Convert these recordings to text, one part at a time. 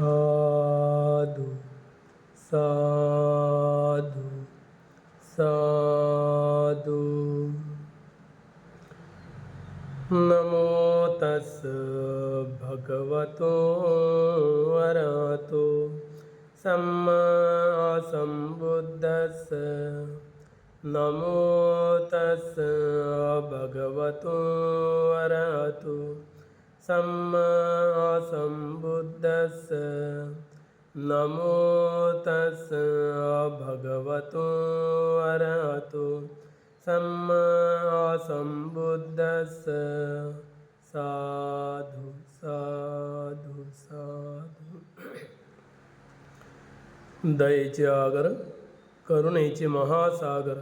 साधु साधु साधु। नमो तस् भगवतो वरतो सम्मा सम्बुद्धस्। नमो तस् भगवतो वरतो सम्मा तस् नमो तस् भगवतो अरहतो सम्मा सम्बुद्धस् साधु साधु साधु। दयेचे आगर करुणेचे महासागर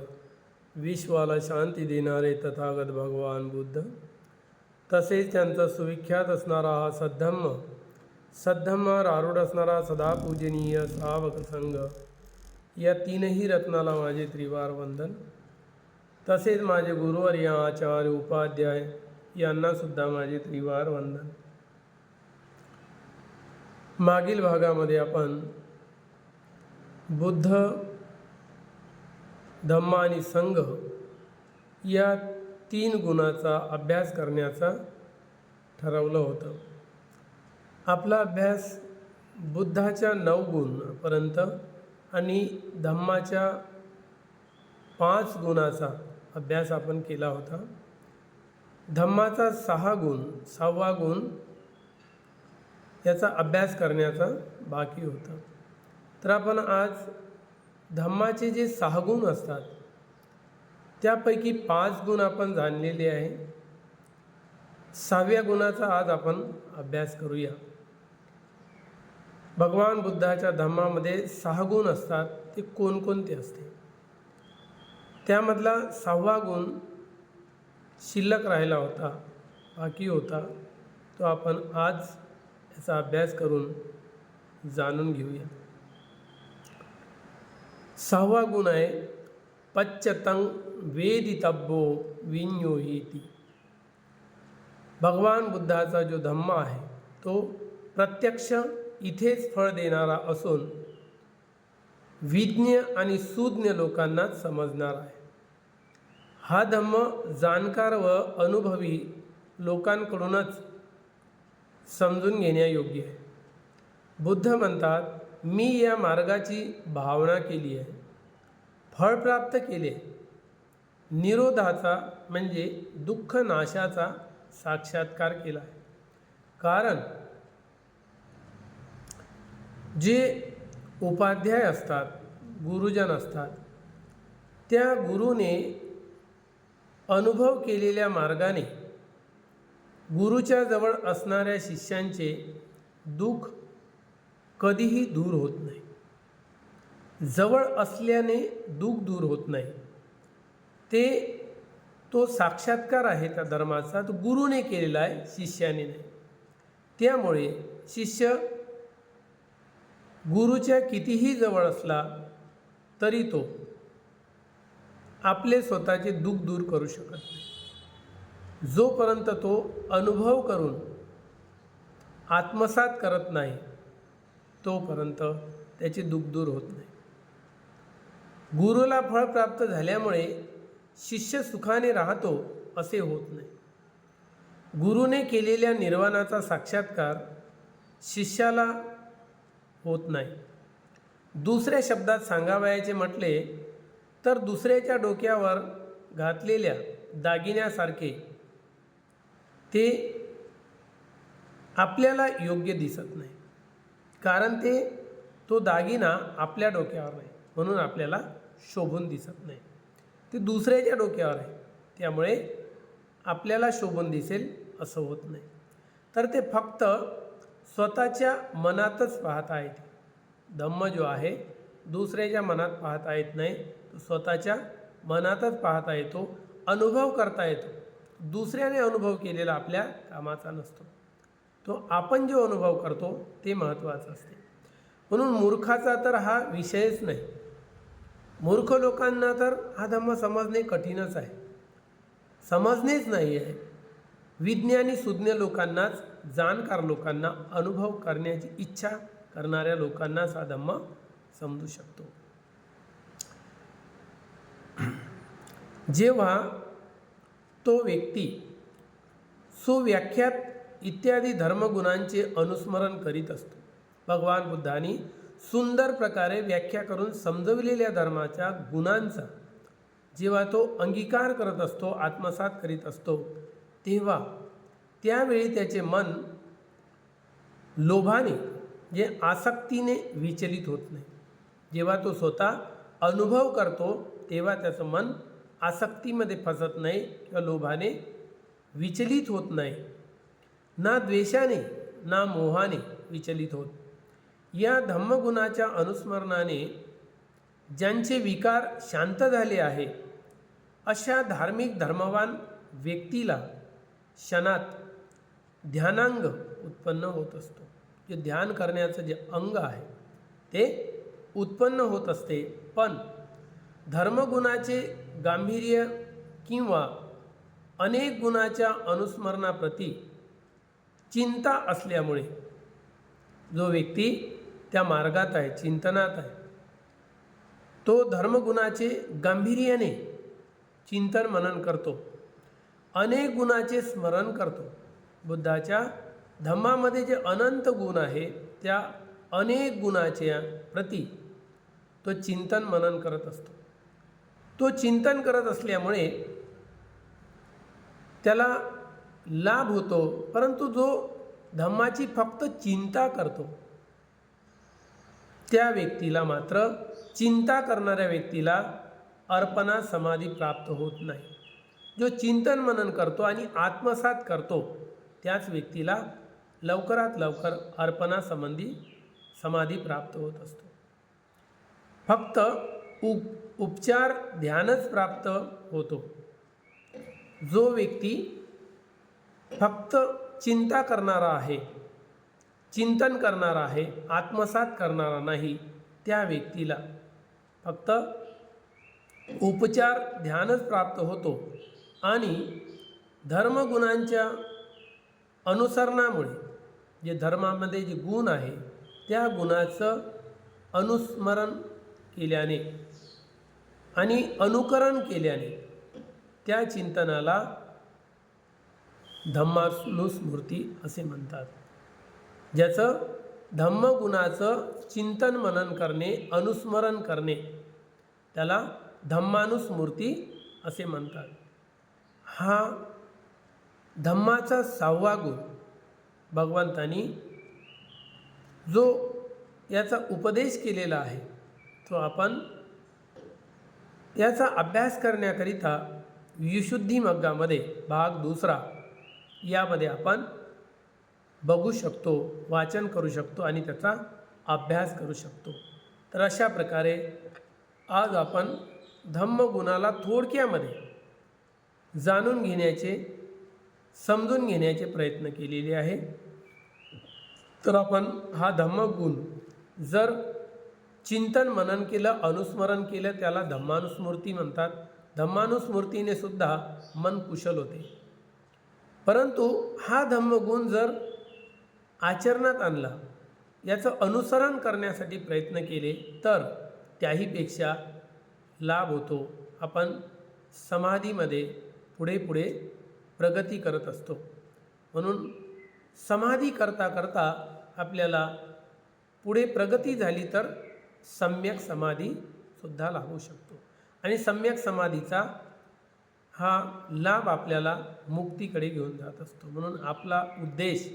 विश्वाला शांती देणारे तथागत भगवान बुद्ध तसेच त्यांचा सुविख्यात असणारा हा सद्धम्म सद्धम्मावर आरूढ असणारा सदा पूजनीय सावक संघ या तीनही रत्नाला माझे त्रिवार वंदन. तसेच माझे गुरुवर्य आचार्य उपाध्याय यांनासुद्धा माझे त्रिवार वंदन. मागील भागामध्ये आपण बुद्ध धम्म आणि संघ या तीन गुणाचा अभ्यास करण्याचा ठरवलं होतं. आपला अभ्यास बुद्धाच्या नऊ गुणपर्यंत आणि धम्माच्या पाच गुणाचा अभ्यास आपण केला होता. धम्माचा सहा गुण सहावा गुण याचा अभ्यास करण्याचा बाकी होता. तर आपण आज धम्माचे जे सहा गुण असतात त्यापैकी पाच गुण आपण जाणलेले आहे. सहाव्या गुणाचा आज आपण अभ्यास करूया. भगवान बुद्धाच्या धम्मामध्ये सहा गुण असतात ते कोणकोणते असते? त्यामधला सहावा गुण शिल्लक राहिला होता बाकी होता तो आपण आज याचा अभ्यास करून जाणून घेऊया. सहावा गुण आहे पच्चतंग वेदितब्बो विन्योहिती. भगवान बुद्धाचा जो धम्म आहे तो प्रत्यक्ष इथेच फळ देणारा असून विज्ञ आणि सुज्ञ लोकांनाच समजणार आहे. हा धम्म जाणकार व अनुभवी लोकांकडूनच समजून घेण्यायोग्य आहे. बुद्ध म्हणतात मी या मार्गाची भावना केली आहे. फळ प्राप्त केले. निरोधाचा म्हणजे दुःख नाशाचा साक्षात्कार केला आहे. कारण जे उपाध्याय असतात गुरुजन असतात त्या गुरुने अनुभव केलेल्या मार्गाने गुरुच्या जवळ असणाऱ्या शिष्यांचे दुःख कधीही दूर होत नाही. जवळ असल्याने दुःख दूर होत नाही. ते तो साक्षात्कार आहे त्या धर्माचा तो गुरुने केलेला आहे शिष्याने नाही. त्यामुळे शिष्य गुरुच्या कितीही जवळ असला तरी तो आपले स्वतःचे दुःख दूर करू शकत नाही. जोपर्यंत तो अनुभव करून आत्मसात करत नाही तोपर्यंत त्याचे दुःख दूर होत नाही. गुरुला फळ प्राप्त झाल्यामुळे शिष्य सुखाने राहतो असे होत नाही. गुरुने केलेल्या निर्वाणाचा साक्षात्कार शिष्याला होत नाही. दुसऱ्या शब्दात सांगावयाचे म्हटले तर दुसऱ्याच्या डोक्यावर घातलेल्या दागिन्यासारखे ते आपल्याला योग्य दिसत नाही. कारण ते तो दागिना आपल्या डोक्यावर नाही म्हणून आपल्याला शोभून दिसत नाही. ते दुसऱ्याच्या डोक्यावर आहे त्यामुळे आपल्याला शोभून दिसेल असं होत नाही. तर ते फक्त स्वतःच्या मनातच पाहता येते. धम्म जो आहे दुसऱ्याच्या मनात पाहता येत नाही. तो स्वतःच्या मनातच पाहता येतो अनुभव करता येतो. दुसऱ्याने अनुभव केलेला आपल्या कामाचा नसतो. तो आपण जो अनुभव करतो ते महत्त्वाचं असते. म्हणून मूर्खाचा तर हा विषयच नाही. मूर्ख लोकांना तर हा धम्म समजणे कठीणच आहे. समजणेच नाही आहे विज्ञानी सुज्ञ लोकांनाच जाणकार लोकांना अनुभव करण्याची इच्छा करणाऱ्या लोकांनाच हा धम्म समजू शकतो. जेव्हा तो व्यक्ती सुव्याख्यात इत्यादी धर्मगुणांचे अनुस्मरण करीत असतो. भगवान बुद्धांनी सुंदर प्रकारे व्याख्या करून समजविलेल्या धर्माच्या गुणांचा जेव्हा तो अंगीकार करत असतो आत्मसात करीत असतो तेव्हा त्यावेळी त्याचे मन लोभाने जे आसक्तीने विचलित होत नाही. जेव्हा तो स्वतः अनुभव करतो तेव्हा त्याचं मन आसक्तीमध्ये फसत नाही किंवा लोभाने विचलित होत नाही. ना द्वेषाने ना मोहाने विचलित होत. या धम्मगुणाच्या अनुस्मरणाने ज्यांचे विकार शांत झाले आहे अशा धार्मिक धर्मवान व्यक्तीला क्षणात ध्यानांग उत्पन्न होत असतो. जे ध्यान करण्याचं जे अंग आहे ते उत्पन्न होत असते. पण धर्मगुणाचे गांभीर्य किंवा अनेक गुणाच्या अनुस्मरणाप्रती चिंता असल्यामुळे जो व्यक्ती त्या मार्गात आहे चिंतनात आहे तो धर्मगुणाचे गांभीर्याने चिंतन मनन करतो. अनेक गुणाचे स्मरण करतो. बुद्धाच्या धम्मामध्ये जे अनंत गुण आहे त्या अनेक गुणाच्या प्रती तो चिंतन मनन करत असतो. तो चिंतन करत असल्यामुळे त्याला लाभ होतो परंतु जो धम्माची फक्त चिंता करतो त्या व्यक्तीला मात्र चिंता करणाऱ्या व्यक्तीला अर्पणा समाधी प्राप्त होत नाही. जो चिंतन मनन करतो आणि आत्मसात करतो त्याच व्यक्तीला लवकरात लवकर अर्पणासंबंधी समाधी प्राप्त होत असतो. फक्त उप उपचार ध्यानच प्राप्त होतो. जो व्यक्ती फक्त चिंता करणारा आहे चिंतन करणारा आहे आत्मसात करणारा नाही त्या व्यक्तीला फक्त उपचार ध्यानच प्राप्त होतो. आणि धर्मगुणांच्या अनुसरणामुळे जे धर्मामध्ये जे गुण आहे त्या गुणाचं अनुस्मरण केल्याने आणि अनुकरण केल्याने त्या चिंतनाला धम्मानुस्मृती असे म्हणतात. ज्याचं धम्मगुणाचं चिंतन मनन करणे अनुस्मरण करणे त्याला धम्मानुस्मृती असे म्हणतात. हा धम्माचा सहावा गुण भगवंतानी जो याचा उपदेश केलेला आहे तो आपण याचा अभ्यास करण्याकरिता विशुद्धी मग्गामध्ये भाग दुसरा यामध्ये आपण बघू शकतो वाचन करू शकतो आणि त्याचा अभ्यास करू शकतो. तर अशा प्रकारे आज आपण धम्मगुणाला थोडक्यामध्ये जाणून घेण्याचे समजून घेण्याचे प्रयत्न केलेले आहे. तर आपण हा धम्मगुण जर चिंतन मनन केलं अनुस्मरण केलं त्याला धम्मानुस्मृती म्हणतात. धम्मानुस्मृतीने सुद्धा मन कुशल होते. परंतु हा धम्मगुण जर आचरणात आणला याचं अनुसरण करण्यासाठी प्रयत्न केले तर त्याहीपेक्षा लाभ होतो. आपण समाधीमध्ये पुढे पुढे प्रगती करत असतो. म्हणून समाधी करता करता आपल्याला पुढे प्रगती झाली तर सम्यक समाधीसुद्धा लागू शकतो. आणि सम्यक समाधीचा हा लाभ आपल्याला मुक्तीकडे घेऊन जात असतो. म्हणून आपला उद्देश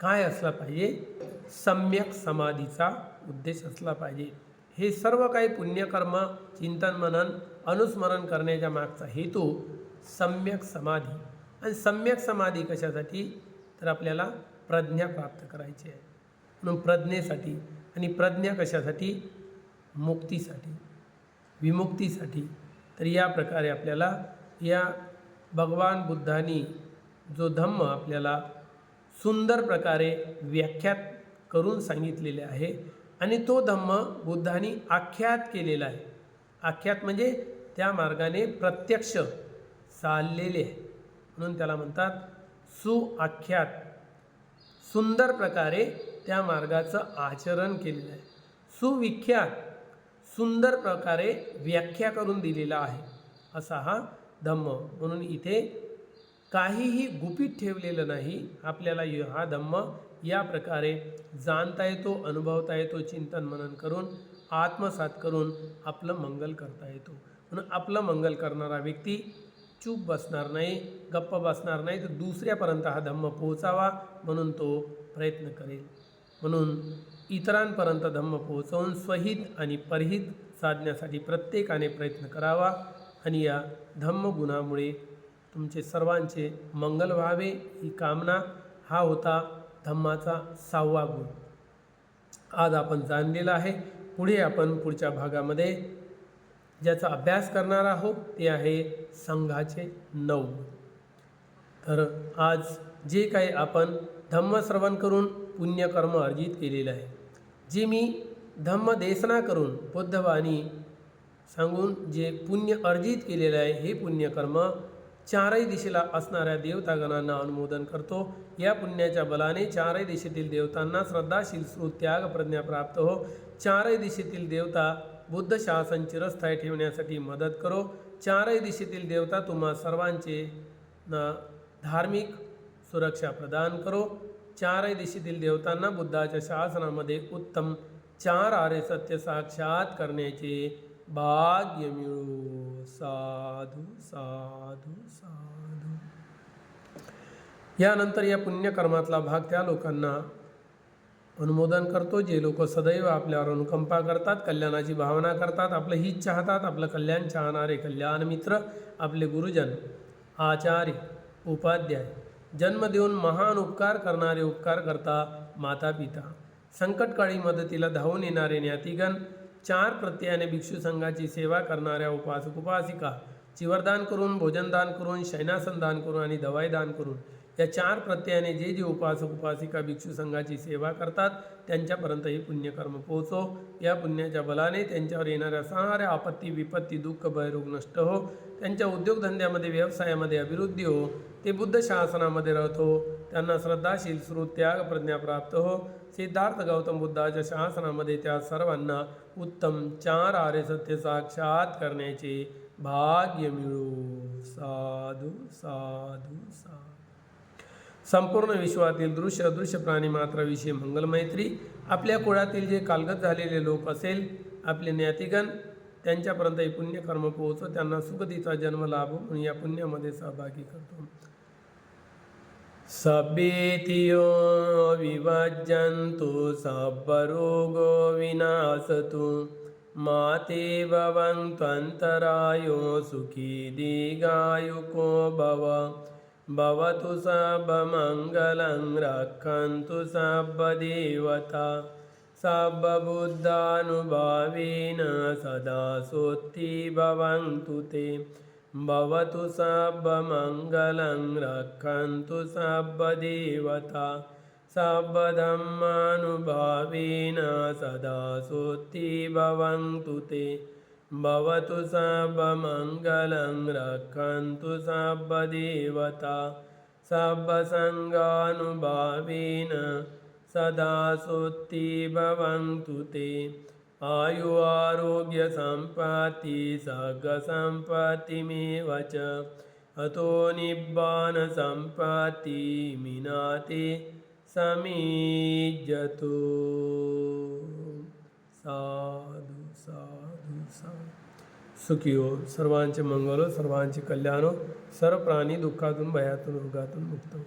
काय असला पाहिजे? सम्यक समाधीचा उद्देश असला पाहिजे. हे सर्व काही पुण्यकर्म चिंतन मनन अनुस्मरण करण्याच्या मागचा हेतू सम्यक समाधी. आणि सम्यक समाधी कशासाठी? तर आपल्याला प्रज्ञा प्राप्त करायची आहे. म्हणून प्रज्ञेसाठी आणि प्रज्ञा कशासाठी? मुक्तीसाठी. विमुक्तीसाठी. तर या प्रकारे आपल्याला या भगवान बुद्धांनी जो धम्म आपल्याला सुंदर प्रकारे व्याख्यात करून सांगितलेले आहे आणि तो धम्म बुद्धांनी आख्यात केलेला आहे. आख्यात म्हणजे त्या मार्गाने प्रत्यक्ष चाललेले आहे. म्हणून त्याला म्हणतात सुआख्यात. सुंदर प्रकारे त्या मार्गाचं आचरण केलेलं आहे. सुविख्यात सुंदर प्रकारे व्याख्या करून दिलेला आहे. असा हा धम्म. म्हणून इथे काहीही गुपित ठेवलेलं नाही. आपल्याला हा धम्म या प्रकारे जाणता येतो अनुभवता येतो चिंतन मनन करून आत्मसात करून आपलं मंगल करता येतो. म्हणून आपलं मंगल करणारा व्यक्ती चूप बसणार नाही गप्प बसणार नाही तर दुसऱ्यापर्यंत हा धम्म पोहोचावा म्हणून तो प्रयत्न करेल. म्हणून इतरांपर्यंत धम्म पोहोचवून स्वहित आणि परहित साधण्यासाठी प्रत्येकाने प्रयत्न करावा आणि या धम्म गुणामुळे तुमचे सर्वांचे मंगल व्हावे ही कामना हा होता धम्माचा सहावा गुण. आज आपण जाणलेला आहे. पुढे आपण पुढच्या भागामध्ये ज्याचा अभ्यास करणार आहोत ते आहे संघाचे नऊ. तर आज जे काही आपण धम्मश्रवण करून पुण्यकर्म अर्जित केलेलं आहे जे मी धम्मदेसना करून बुद्धवाणी सांगून जे पुण्य अर्जित केलेलं आहे हे पुण्यकर्म चारही दिशेला असणाऱ्या देवतागणांना अनुमोदन करतो. या पुण्याच्या बलाने चारही दिशेतील देवतांना श्रद्धाशील श्रुत त्याग प्रज्ञा प्राप्त हो. चारही दिशेतील देवता बुद्ध शासन चिरस्थायी ठेवण्यासाठी मदत करो. चारही दिशेतील देवता तुम्हा सर्वांचे ना धार्मिक सुरक्षा प्रदान करो. चारही दिशेतील देवतांना बुद्धाच्या शासनामध्ये उत्तम चार आर्य सत्य साक्षात करण्याचे भाग्य मिळू. साधू साधू साधू. यानंतर या पुण्यकर्मातला भाग त्या लोकांना अनुमोदन करतो जे लोक सदैव आपल्यावर अनुकंपा करतात कल्याणाची भावना करतात आपलं हित चाहतात आपलं कल्याण चाहणारे कल्याण मित्र आपले गुरुजन. आचार्य उपाध्याय. जन्म देऊन महान उपकार करणारे उपकार करता माता पिता संकटकाळी मदतीला धावून येणारे ज्ञातिगण चार प्रत्ययाने भिक्षू संघाची सेवा करणाऱ्या उपासक उपासिका चिवरदान करून भोजनदान करून शयनासन दान करून आणि दवाई दान करून या चार प्रत्ययाने जे जे उपासक उपासिका भिक्षू संघाची सेवा करतात त्यांच्यापर्यंत हे पुण्यकर्म पोहोचो. या पुण्याच्या बलाने त्यांच्यावर येणाऱ्या साऱ्या आपत्ती विपत्ती दुःख भयरोग नष्ट हो. त्यांच्या उद्योगधंद्यामध्ये व्यवसायामध्ये अभिवृद्धी हो. ते बुद्ध शासनामध्ये राहतो. त्यांना श्रद्धाशील श्रुत त्याग प्रज्ञा प्राप्त हो. सिद्धार्थ गौतम बुद्धाच्या शासनामध्ये त्या सर्वांना उत्तम चार आर्य सत्य साक्षात करण्याचे भाग्य मिळो. साधू साधू साधू. संपूर्ण विश्वातील दृश्य अदृश्य प्राणी मात्राविषयी मंगलमैत्री. आपल्या कुळातील जे कालगत झालेले लोक असेल आपले ज्ञातिगण त्यांच्यापर्यंत हे पुण्यकर्म पोहोचो त्यांना सुगतीचा जन्म लाभ म्हणून या पुण्यामध्ये सहभागी करतो. सभेतियो विभजन्तु सर्वरोगो विनाशतु माते भवन्त्वन्तरायो सुखी दीर्घायुको भव. भवतु सर्वमङ्गलं रक्षन्तु सर्वदेवता सर्वबुद्धानुभावेन सदा सोत्ति भवन्तु ते। भवतु सर्वमङ्गलं रक्षन्तु सर्वदेवता सर्वधर्मानुभावेन सदा सोत्ति भवन्तु ते भवतु सर्वमङ्गलं रक्षन्तु सर्वदेवता सर्वसङ्गानुभावेन सदा सोत्ति भवन्तु ते। आयु आरोग्यसम्पत्ति सर्गसम्पत्तिमेव च। अतो निब्बानसम्पत्ति मिनाति समीजतु। साधु साधु। सुखी हो सर्वांचे मंगल हो सर्वांचे कल्याण हो सर्व प्राणी दुःखातून भयातून रोगातून मुक्त. हो